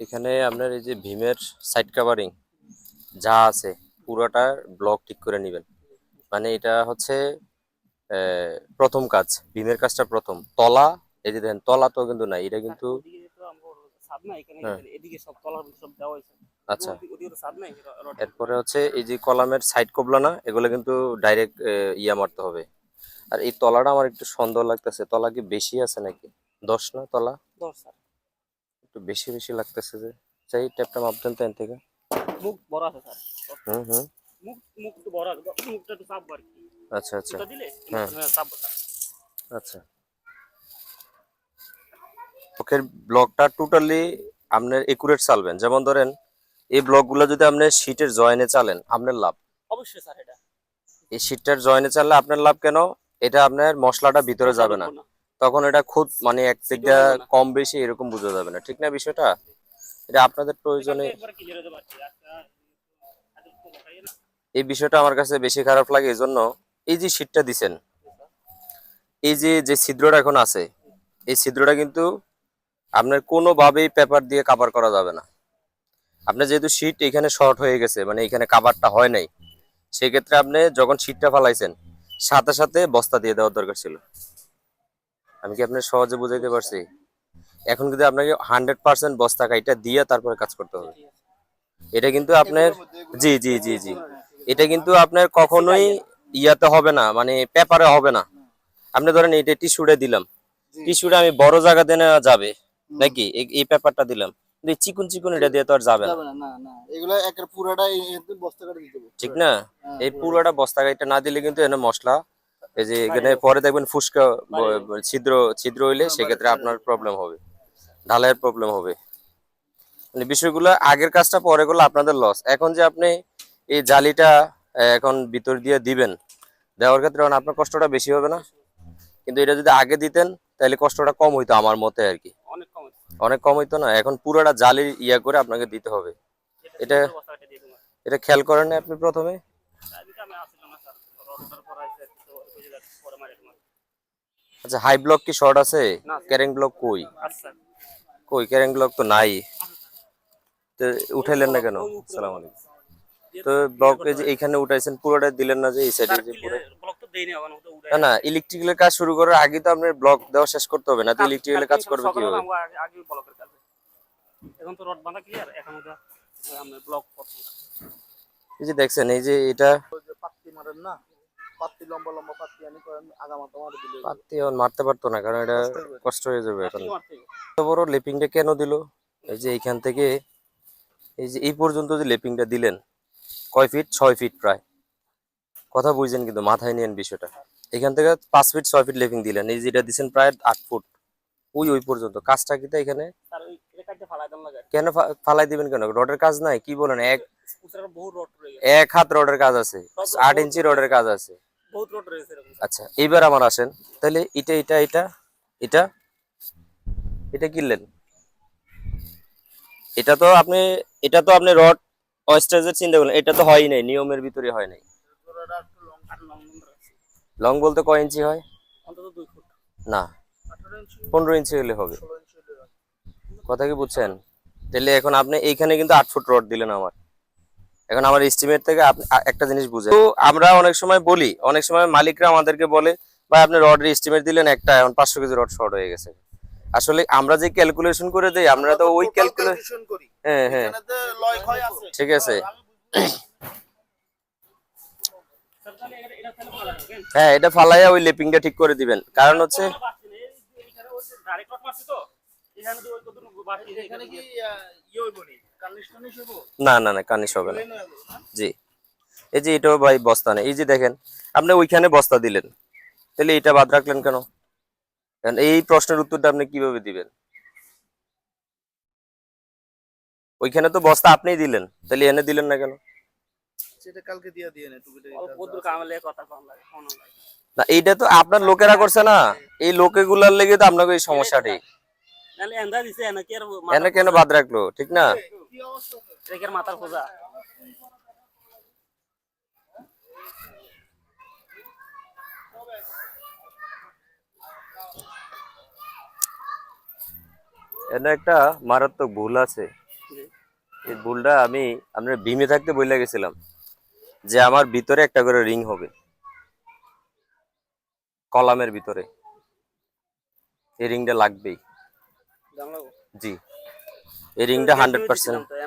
এখানে আপনার এই যে ভীমের সাইড কাভারিং যা আছে পুরোটা ব্লক ঠিক করে নেবেন। মানে এটা হচ্ছে প্রথম কাজ ভীমের কাজটা প্রথম। তলা এই যে দেখেন তলা তো কিন্তু নাই এটা কিন্তু হ্যাঁ। হয়েছে। আচ্ছা। এরপরে হচ্ছে এই যে কলামের সাইড কবলা না এগুলো কিন্তু ডাইরেক্ট ইয়া মারতে হবে। আর এই তলাটা আমার একটু সন্দেহ লাগতেছে তলা কি বেশি আছে নাকি? দশ না তলা? দশ একটু বেশি বেশি লাগতেছে যে। চাই ট্যাপটা মাপতেন তো এন থেকে। মুখ বড় আছে স্যার। হুম হুম। মুখ মুখ একটু বড় আছে। মুখটা একটু চাপবো আর কি। আচ্ছা আচ্ছা। দিলে হ্যাঁ। হ্যাঁ চাপবো আচ্ছা। ব্লকের ব্লকটা টোটালি আপনার একুরেট চালবেন। যেমন ধরেন এই ব্লকগুলো যদি আপনি শীটের জয়েনে চালেন আপনার লাভ। অবশ্যই স্যার এটা। এই শীটটার জয়েনে চাললে আপনার লাভ কেন? এটা আপনার মশলাটা ভিতরে যাবে না। তখন এটা খুদ মানে এক দিকটা কম বেশি এরকম বোঝা যাবে না ঠিক না বিষয়টা? এটা আপনাদের প্রয়োজনে তো দেখাই না এই বিষয়টা আমার কাছে বেশি খারাপ লাগে এই জন্য এই যে শীটটা দিছেন এই যে যে ছিদ্রটা এখন আছে এই ছিদ্রটা কিন্তু আপনার কোনোভাবেই পেপার দিয়ে কাভার করা যাবে না। আপনার যেহেতু শীট এখানে শর্ট হয়ে গেছে মানে এখানে কাভারটা হয় নাই সেক্ষেত্রে আপনি যখন শীটটা ফালাইছেন সাথে সাথে বস্তা দিয়ে দেওয়ার দরকার ছিল। আমি কি আপনার সহজে বুঝাইতে পারছি? এখন কিন্তু আপনাকে হান্ড্রেড পার্সেন্ট বস্তা কাইটা দিয়ে তারপরে কাজ করতে হবে। এটা কিন্তু আপনার জি জি জি জি। এটা কিন্তু আপনার কখনোই ইয়াতে হবে না মানে পেপারে হবে না। আপনি ধরেন এটা টিস্যুটা দিলাম। টিস্যুটা আমি বড় জায়গাতে নেওয়া যাবে নাকি? এই- পেপারটা দিলাম। কিন্তু চিকুন চিকুন এটা দিয়ে তো আর যাবে না। যাবে না না না। এগুলো একের পুরাটা বস্তা করে দিতে ঠিক না? হ্যাঁ, এই পুরোটা বস্তা গাড়িটা না দিলে কিন্তু এনে মশলা এই যে এখানে পরে দেখবেন ফুসকা ছিদ্র ছিদ্র হইলে সেক্ষেত্রে আপনার প্রবলেম হবে। ঢালাইয়ের প্রবলেম হবে। মানে বিষয়গুলো আগের কাজটা পরে করলে আপনাদের লস এখন যে আপনি এই জালিটা এখন ভিতর দিয়ে দিবেন দেওয়ার ক্ষেত্রে আপনার কষ্টটা বেশি হবে না। কিন্তু এটা যদি আগে দিতেন তাহলে কষ্টটা কম হইতো আমার মতে আর কি। অনেক কম হইতো। না। এখন পুরোটা জালি ইয়া করে আপনাকে দিতে হবে। এটা- এটা খেয়াল করেন না আপনি প্রথমে? আচ্ছা হাই ব্লক কি শর্ট আছে। ক্যারিং ব্লক কই? কই? ক্যারিং ব্লক তো নাই। তো উঠাইলেন না কেন? সালাম আলাইকুম। তো ব্লক যে এইখানে উঠাইছেন পুরোটা দিলেন না যে এই সাইডে যে পুরো ব্লক তো না না ইলেকট্রিক্যালের কাজ শুরু করার আগে তো আপনার ব্লক দেওয়া শেষ করতে হবে না তো ইলেকট্রিক্যালের কাজ করবে কীভাবে? আগে ব্লকের কাজ। এখন তো রড বাঁধা ক্লিয়ার এখন আমরা ব্লক প্রথম এই যে দেখছেন এই যে এটা ওই যে পাত্তি মারেন না পাত্তি লম্বা লম্বা পাত্তি আনি করেন আগামাতা মারে দিলে পাতি এখন মারতে পারতো না কারণ এটা কষ্ট হয়ে যাবে এখন এত বড় লেপিংটা কেন দিল এই যে এইখান থেকে এই যে এই পর্যন্ত যে লেপিংটা দিলেন কয় ফিট ছয় ফিট প্রায় কথা বুঝছেন কিন্তু মাথায় নিয়েন বিষয়টা এখান থেকে পাঁচ ফিট ছয় ফিট লেপিং দিলেন এই যেটা দিচ্ছেন প্রায় আট ফুট ওই ওই পর্যন্ত কাজটা কিন্তু এখানে কেন ফালাই দিবেন কেন রডের কাজ নাই কি বলেন এক এক হাত রডের কাজ আছে আট ইঞ্চি রডের কাজ আছে বহুত রড রয়েছে আচ্ছা এইবার আমার আসেন। তাহলে এটা এটা এটা এটা এটা কিনলেন? এটা তো আপনি এটা তো আপনি রড অয়েস্টারের চিন্তা করলেন এটা তো হয়ই নাই নিয়মের ভিতরে হয় নাই। লং বলতে কয় ইঞ্চি হয়? না পনেরো ইঞ্চি হলে হবে। হয়। কথা কি বুঝছেন? তাহলে এখন আপনি এইখানে কিন্তু আট ফুট রড দিলেন আমার। এখন আমার এস্টিমেট থেকে একটা জিনিস বুঝে তো আমরা অনেক সময় বলি অনেক সময় মালিকরা আমাদেরকে বলে ভাই আপনি রডের এস্টিমেট দিলেন একটা এখন পাঁচশো কেজি রড শর্ট হয়ে গেছে। আসলে আমরা যে ক্যালকুলেশন করে দেই আমরা তো ওই ক্যালকুলেশন করি। হ্যাঁ হ্যাঁ। এখানে তো লয় ক্ষয় আছে। ঠিক আছে। হ্যাঁ এটা ফালাইয়া ওই লেপিংটা ঠিক করে দিবেন। কারণ হচ্ছে এখানে ডাইরেক্ট রড মারছি তো এখানে কি ইয়ে হইব নি কার্নিশ না না না কানিস হবে না। জি। এই যে এটাও ভাই বস্তা নেই। এই যে দেখেন আপনি ওইখানে বস্তা দিলেন। তাহলে এটা বাদ রাখলেন কেন? এই প্রশ্নের উত্তরটা আপনি কীভাবে দিবেন? ওইখানে তো বস্তা আপনিই দিলেন। তাহলে এনে দিলেন না কেন? সেটা কালকে দিয়ে দিয়ে নে কথা কম লাগে এইটা তো আপনার লোকেরা করছে না। এই লোকেগুলার লেগে তো আপনাকে এই সমস্যাটি। এনে কি আর এনে কেন বাদ রাখল? ঠিক না? রেখের মাথার খোঁজা এনে একটা মারাত্মক ভুল আছে। এই ভুলটা আমি আপনার বিমে থাকতে বলে গেছিলাম যে আমার ভিতরে একটা করে রিং হবে। কলামের ভিতরে। এই রিংটা লাগবেই। জি। এই রিংটা হান্ড্রেড পার্সেন্ট